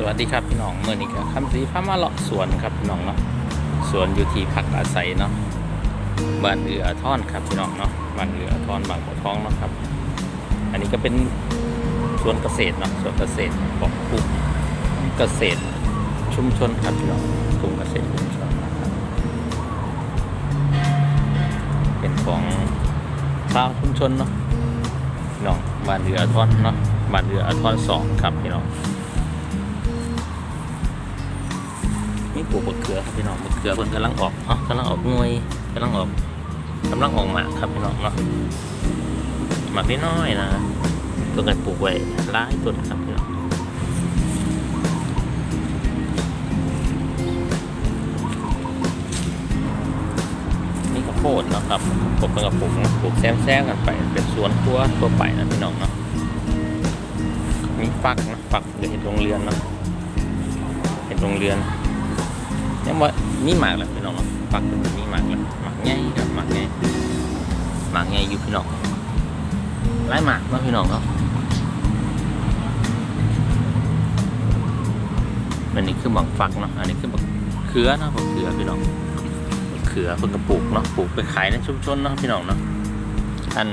สวัสดีครับพี่น้องเมื่อนี้ก็คำสีพามาเลาะสวนครับพี่น้องเนาะสวนอยู่ที่พักอาศัยเนาะบ้านเอือท่อนครับพี่น้องเนาะบ้านเอือท่อนบางบัวทองเนาะครับ อันนี้ก็เป็นสวนเกษตรเนาะสวนเกษตรบอกปลูกเกษตรชุมชนครับพี่น้องกลุ่มเกษตรชุมชนนะครับเป็นของชาวชุมชนเนาะพี่น้องบ้านเรือท่อนเนาะบ้านเรือท่อนสองครับพี่น้อง ปลูกมะเขือครับพี่น้องมะเขือเพิ่นกำลังออกเนาะกำลังออกหน่วยกำลังออกกำลังออกหมากครับพี่น้องเนาะหมากน้อยนะตัวกันปลูกไว้หลายต้นครับพี่น้องนี่ข้าวโพดเนาะครับผมก็ปลูกปลูกแซมๆกันไป เป็นสวนครัวทั่วไปนะพี่น้องเนาะมีฟักนะฟักเดี๋ยวเห็นโรงเรือนเนาะเห็นโรงเรือน ยังว่ามีหมากแหละพี่น้องเนาะปักเป็นมีหมากแหละหมากใหญ่ครับหมากใหญ่หมากใหญ่อยู่พี่น้องหลายหมากเนาพี่น้องเนาะอันนี้คือหมากฟักเนาะอันนี้คือหมากเขือเนาะหมากเขือพี่น้องหมากเขือเพิ่งกระปลูกเนาะปลูกไปขายในชุมชนเนาะพี่น้องเนาะอัน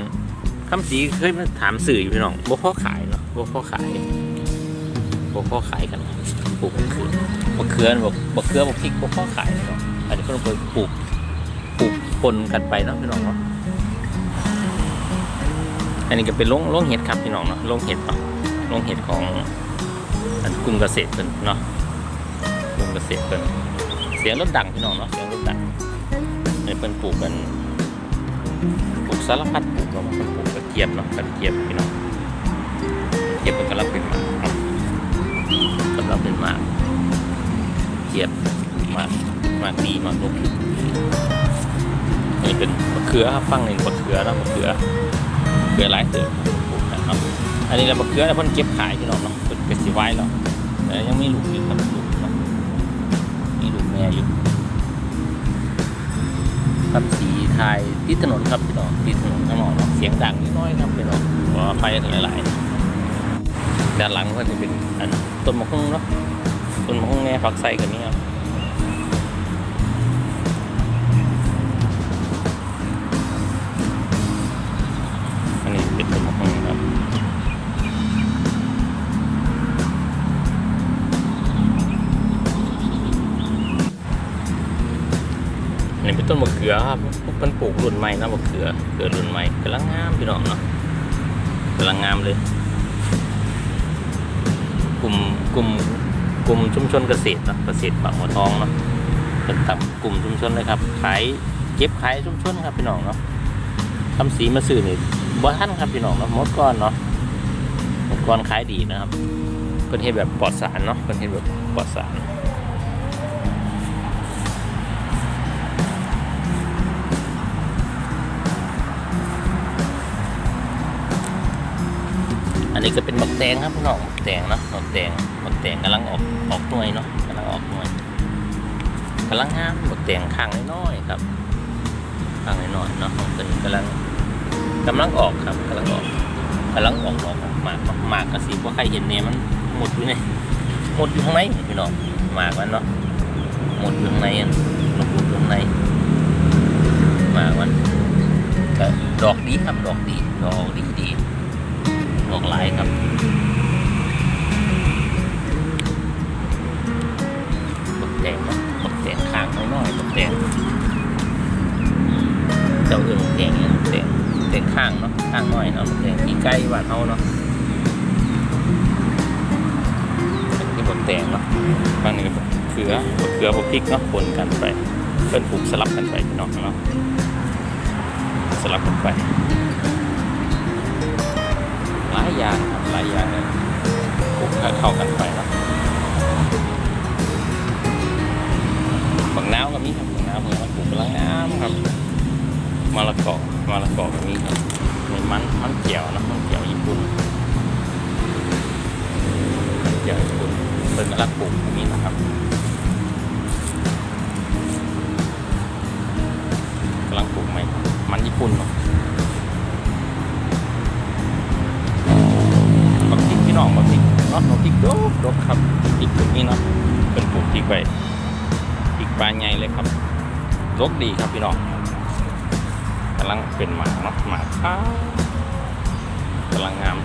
คำสีเคยมาถามสื่ออยู่พี่น้องบ่พ่อขายเนาะบ่พ่อขาย บ่พ่อขายกันปลูกมะเขือมะเขือบอกมะเขือบอกพริกบอกพ่อขายเนาะอันนี้ก็ต้องไปปลูกปลูกปนกันไปเนาะพี่น้องเนาะอันนี้ก็เป็นโรงโรงเห็ดครับพี่น้องเนาะโรงเห็ดเนาะโรงเห็ดของอันกลุ่มเกษตรเพิ่นเนาะกลุ่มเกษตรเพิ่นเสียงรถดังพี่น้องเนาะเสียงรถดังอันนี้เพิ่นปลูกกันปลูกสารพัดปลูกเนาะปลูกกระเทียมเนาะกระเทียมพี่น้องกระเทียมเป็นกำลังเป็นมา กเนาเป็นหมากเจี๊ยบหมากหมากดีหมากลูกนี่เป็นมะเขือครับฟังหนึ่งมะเขือนะมะเขือเขือหลายเติบปลูกนะครับอันนี้เรามะเขือเนี่ยเพิ่นเก็บขายพี่นองเนาะเป็นเฟสติวัลแล้วแต่ยังไม่ลูกอยู่ครับลูกเนาะมีลูกแม่อยู่ครับสีไทยที่ถนนครับพี่น้องที่ถนนข้างนอกเนาะเสียงดังนิดน้อยครับพี่น้องขออภัยหลายๆ ด้านหลังก็จะเป็นอันต้นมะฮุ่งเนาะต้นมะฮุ่งแน่ฝักใส่กันนี่ครับอันนี้เป็นต้นมะฮุ่งครับอันนี้เป็นต้นมะเขือครับเป็นปลูกรุ่นใหม่นะมะเขือเกิดรุ่นใหม่กำลังงามพี่น้องเนาะกำลังงามเลย ลุ่มกลุ่มกลุ่มชุมชนเกษตรนะเกษตรปากหัวทองเนาะเป็นตับกลุ่มชุมชนเลยครับ ขายเก็บขายชุมชนครับพี่น้องเนาะทำสีมาสื่อนี่บอท่านครับพี่น้องเนาะมดก้อนเนาะมดก้อนขายดีนะครับเป็นเห็ดแบบปลอดสารเนาะเป็นเห็ดแบบปลอดสาร นี้ก็เป็นบักแตงครับพี่น้องบักแตงเนาะบักแตงบักแตงกำลังออกออกหน่วยเนาะกำลังออกหน่วยกำลังงามบักแตงข้างน้อยๆครับข้างน้อยๆเนาะของเพิ่นกำลังกำลังออกครับกำลังออกกำลังออกดอกหมากหมากกระสีว่าใครเห็นเนี่ยมันหมดอยู่ในหมดอยู่ข้างในพี่น้องหมากมันเนาะหมดอยู่ข้างในอะหมดอยู่ข้างในหมากมันดอกดีครับดอกดีดอกดีดี อกหลายครับบักแดงเนาะบักแดงข้างน้อยๆบักแดงเจ้าเอื่นบักแดงเนี่ยบักแดงบักแดงข้างเนาะข้างน้อยเนาะบักแดงที่ใกล้บ้านเฮาเนาะนที่บักแดงเนาะบางนี่ก็บักเขือบักเขือบักพริกเนาะปนกันไปเป็นปลูกสลับกันไปพี่น้องเนาะสลับกันไป หลายอย่างครับหลายอย่างเลยปลูกให้เข้ากันไปครับบางน้าวก็มีครับบางน้าวเมือนมันปลูกกำลังงามครับมะละกอมะละกอก็มีครับมีมันมันเกี่ยวนะมันเกี่ยวญี่ปุ่นมันเกี่ยวญี่ปุ่นเป็นกำลังปลูกอ รกพี่น้องบักพริกเนาะบักพริกโดกโดดกครับอีกจุดนี้เนาะเป็นปลูกพริกไปอีกปลาใหญ่เลยครับรกดีครับพี่น้องกำลังเป็นหมากเนาะหมากขากำลังงาม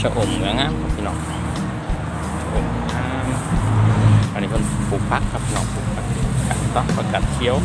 ชะอมเหลืองามครับพี่น้องชะอมงามอันนี้เพิ่นปลูกพักครับพี่น้องปลูกพักกัดต้องประกัดเคี้ยว